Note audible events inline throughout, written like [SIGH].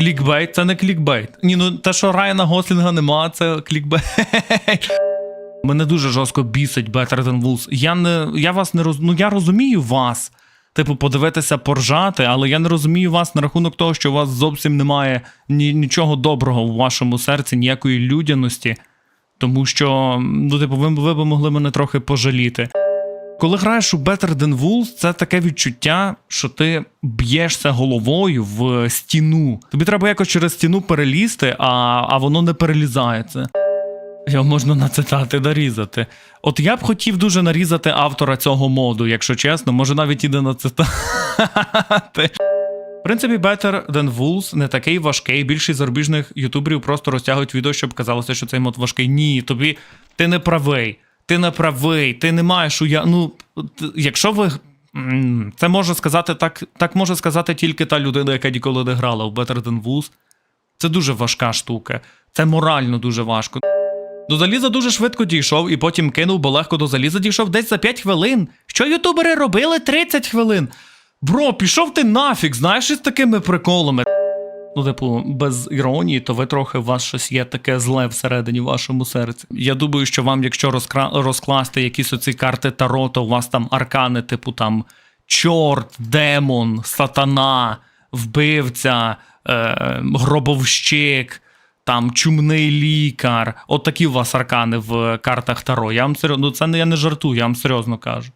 Клікбейт, це не клікбейт. Ні, ну те, що Райана Гослінга нема, це клікбейт. [LAUGHS] Мене дуже жорстко бісить Better Than Wolves. Я не я вас не роз... ну, я розумію вас. Типу, подивитися, поржати, але я не розумію вас на рахунок того, що у вас зовсім немає ні, нічого доброго в вашому серці, ніякої людяності. Тому що, ну, типу, ви, ви б могли мене трохи пожаліти. Коли граєш у Better Than Wolves, це таке відчуття, що ти б'єшся головою в стіну. Тобі треба якось через стіну перелізти, а, а воно не перелізається. Його можна на цитати нарізати. От я б хотів дуже нарізати автора цього моду, якщо чесно, може навіть іде на цитати. В принципі, Better Than Wolves не такий важкий. Більшість зарубіжних ютуберів просто розтягують відео, щоб казалося, що цей мод важкий. Ні, тобі ти не правий. Ти не правий, ти не маєш уя... Ну, якщо ви. Це може сказати так, так може сказати тільки та людина, яка ніколи не грала в Better Than Wolves. Це дуже важка штука. Це морально дуже важко. До заліза дуже швидко дійшов і потім кинув, бо легко до заліза дійшов десь за 5 хвилин. Що ютубери робили 30 хвилин? Бро, пішов ти нафіг, знаєш, із такими приколами. Ну, типу, без іронії, то ви трохи у вас щось є таке зле всередині вашому серці. Я думаю, що вам, якщо розкра... розкласти якісь оці карти Таро, то у вас там аркани, типу там чорт, демон, сатана, вбивця, е... гробовщик, там чумний лікар. От такі у вас аркани в картах Таро. Я вам серйозно, ну це не я не жартую, я вам серйозно кажу.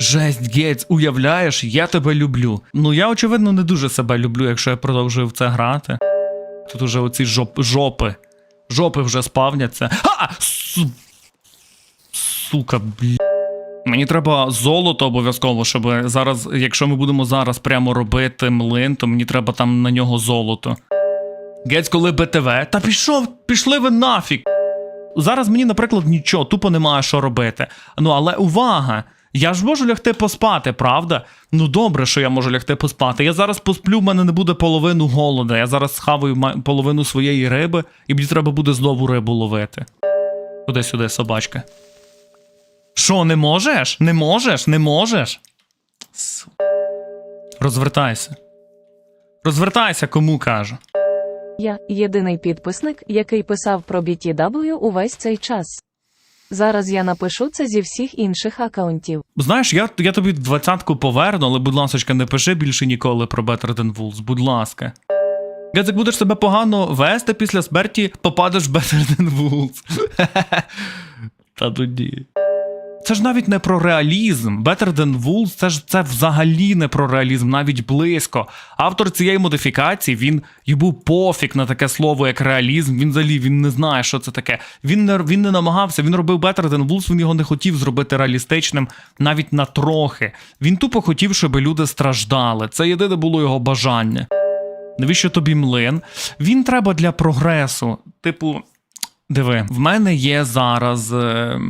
Жесть, Гейтс, уявляєш, я тебе люблю. Ну я, очевидно, не дуже себе люблю, якщо я продовжую в це грати. Тут уже оці жоп, жопи. Жопи вже спавняться. А! Су... Сука, бля. Мені треба золото обов'язково, щоб зараз, якщо ми будемо зараз прямо робити млин, то мені треба там на нього золото. Гець, коли БТВ. Та пішов, пішли ви нафіг. Зараз мені, наприклад, нічого, тупо немає що робити. Ну, але увага! Я ж можу лягти поспати, правда? Ну добре, що я можу лягти поспати. Я зараз посплю, в мене не буде половину голода. Я зараз схаваю половину своєї риби, і мені треба буде знову рибу ловити. Туди сюди, собачка. Що, не можеш? Не можеш? Не можеш? Розвертайся. Розвертайся, кому кажу. Я єдиний підписник, який писав про BTW увесь цей час. Зараз я напишу це зі всіх інших акаунтів. Знаєш, я, я тобі двадцятку поверну, але, будь ласка, не пиши більше ніколи про Better Than Wolves, будь ласка. Гецик, будеш себе погано вести після смерті, попадеш в Better Than Wolves. [LAUGHS] Та тоді. Це ж навіть не про реалізм. Better Than Wolves це ж це взагалі не про реалізм, навіть близько. Автор цієї модифікації він йому пофіг на таке слово, як реалізм. Він взагалі він не знає, що це таке. Він не він не намагався. Він робив Better Than Wolves, він його не хотів зробити реалістичним навіть на трохи. Він тупо хотів, щоб люди страждали. Це єдине було його бажання. Навіщо тобі млин? Він треба для прогресу. Типу, Диви, в мене є зараз е,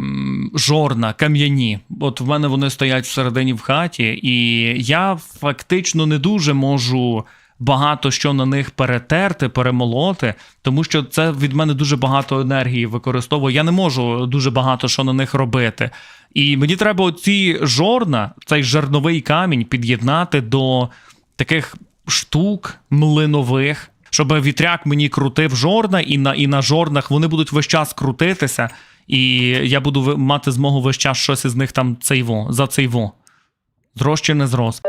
жорна, кам'яні. От в мене вони стоять всередині в хаті, і я фактично не дуже можу багато що на них перетерти, перемолоти, тому що це від мене дуже багато енергії використовує. Я не можу дуже багато що на них робити. І мені треба оці жорна, цей жерновий камінь під'єднати до таких штук млинових, щоб вітряк мені крутив жорна, і на, і на жорнах вони будуть весь час крутитися, і я буду мати змогу весь час щось із них там цейво, за цейво. Зрос чи не зрос.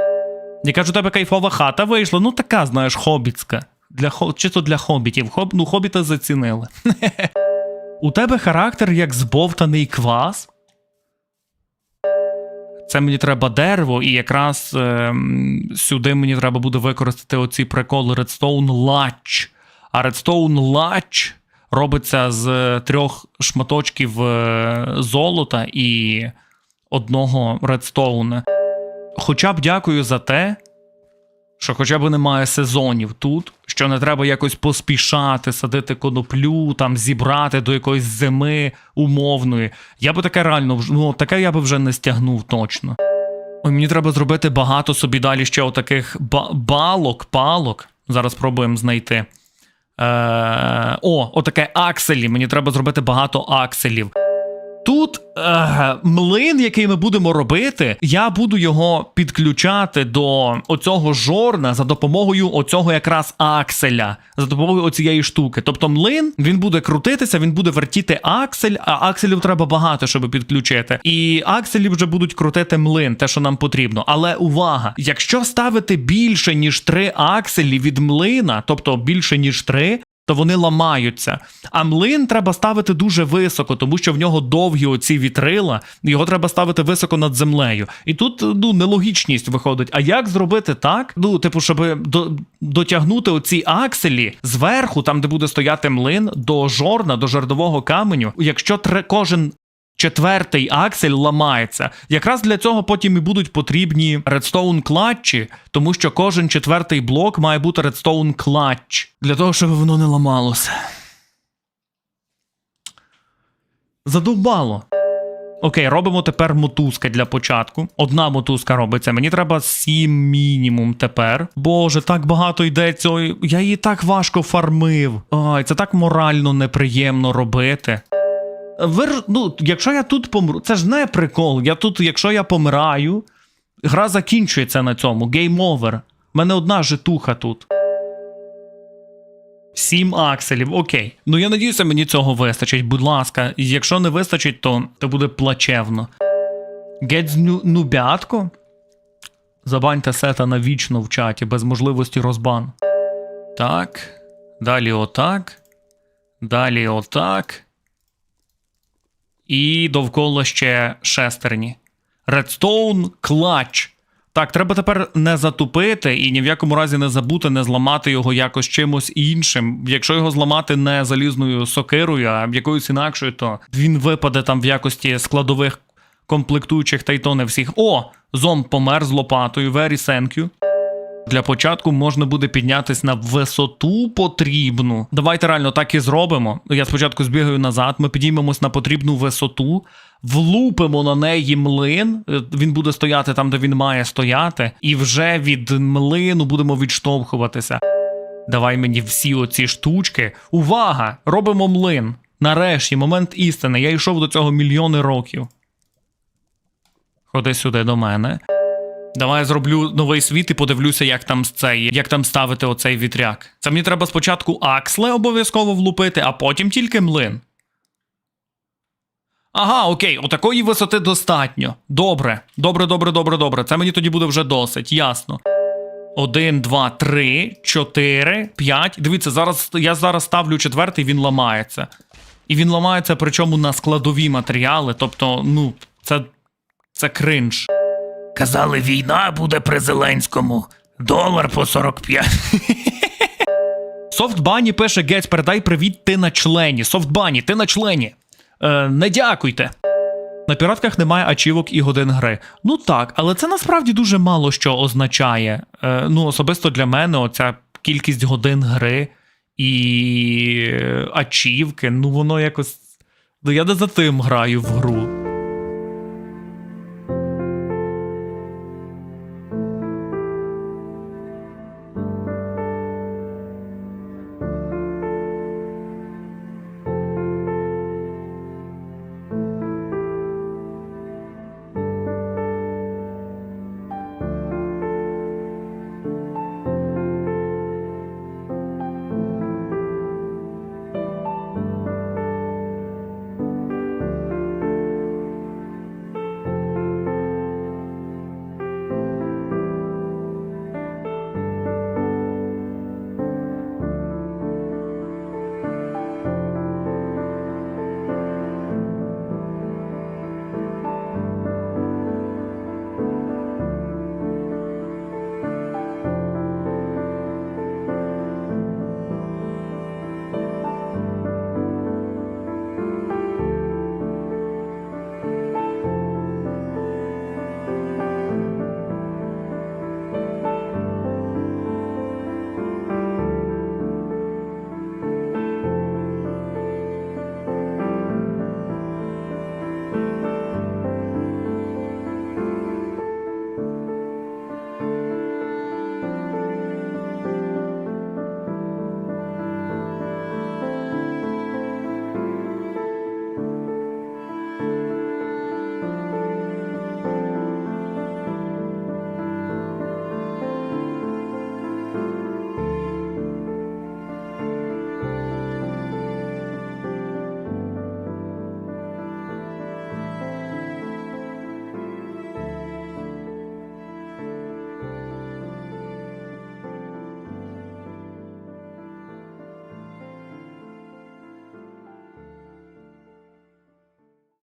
Я кажу, у тебе кайфова хата вийшла, ну така, знаєш, хобіцька. Для, чисто для хобітів. Хоб, ну, хобіта зацінили. [LAUGHS] У тебе характер як збовтаний квас. Це мені треба дерево, і якраз е, сюди мені треба буде використати оці приколи Redstone Latch. А Redstone Latch робиться з трьох шматочків е, золота і одного редстоуна. Хоча б дякую за те, що хоча б немає сезонів тут, що не треба якось поспішати, садити коноплю, там зібрати до якоїсь зими умовної. Я би таке реально ну, таке я би вже не стягнув точно. Ой, мені треба зробити багато собі далі ще отаких ба- балок, палок. Зараз пробуємо знайти. Е, о, отаке акселі. Мені треба зробити багато акселів. Тут е, млин, який ми будемо робити, я буду його підключати до оцього жорна за допомогою оцього якраз акселя, за допомогою оцієї штуки. Тобто млин він буде крутитися, він буде вертіти аксель, а акселів треба багато, щоб підключити. І акселі вже будуть крутити млин, те, що нам потрібно. Але увага! Якщо ставити більше ніж три акселі від млина, тобто більше ніж три, то вони ламаються. А млин треба ставити дуже високо, тому що в нього довгі оці вітрила, його треба ставити високо над землею. І тут ну нелогічність виходить. А як зробити так? Ну, типу, щоб до, дотягнути оці акселі зверху, там де буде стояти млин, до жорна, до жардового каменю, якщо тре, кожен. Четвертий аксель ламається. Якраз для цього потім і будуть потрібні редстоун клатчі, тому що кожен четвертий блок має бути редстоун клатч для того, щоб воно не ламалося. Задовбало. Окей, робимо тепер мотузки для початку. Одна мотузка робиться. Мені треба сім мінімум тепер. Боже, так багато йде цього. Я її так важко фармив. Ой, це так морально неприємно робити. Ви, ж- ну, якщо я тут помру, це ж не прикол. Я тут, якщо я помираю, гра закінчується на цьому. Game over. У мене одна житуха тут. Сім акселів, окей. Ну я надіюся, мені цього вистачить, будь ласка. Якщо не вистачить, то це буде плачевно. Геть нубятко. Забаньте сета навічно в чаті, без можливості розбан. Так. Далі отак. Далі отак. І довкола ще шестерні. Redstone Clutch. Так, треба тепер не затупити і ні в якому разі не забути не зламати його якось чимось іншим. Якщо його зламати не залізною сокирою, а якоюсь інакшою, то він випаде там в якості складових комплектуючих, та всіх. О! Зомб помер з лопатою. Very thank you. Для початку можна буде піднятися на висоту потрібну. Давайте реально так і зробимо. Я спочатку збігаю назад, ми підіймемось на потрібну висоту, влупимо на неї млин. е, Він буде стояти там, де він має стояти, і вже від млину будемо відштовхуватися. Давай мені всі оці штучки. Увага! Робимо млин. Нарешті, момент істини. Я йшов до цього мільйони років. Ходи сюди до мене. Давай я зроблю новий світ і подивлюся, як там цей, як там ставити оцей вітряк. Це мені треба спочатку аксле обов'язково влупити, а потім тільки млин. Ага, окей, отакої висоти достатньо. Добре, добре, добре, добре, добре. Це мені тоді буде вже досить, ясно. Один, два, три, чотири, п'ять. Дивіться, зараз я зараз ставлю четвертий, він ламається. І він ламається, причому на складові матеріали. Тобто, ну, це, це кринж. Казали, війна буде при Зеленському. Долар по 45. Софтбані пише: Гець, передай привіт, ти на члені. Софтбані, ти на члені. Е, не дякуйте. На піратках немає ачівок і годин гри. Ну так, але це насправді дуже мало що означає. Е, ну, особисто для мене, оця кількість годин гри і ачівки, ну воно якось. Ну, я не за тим граю в гру.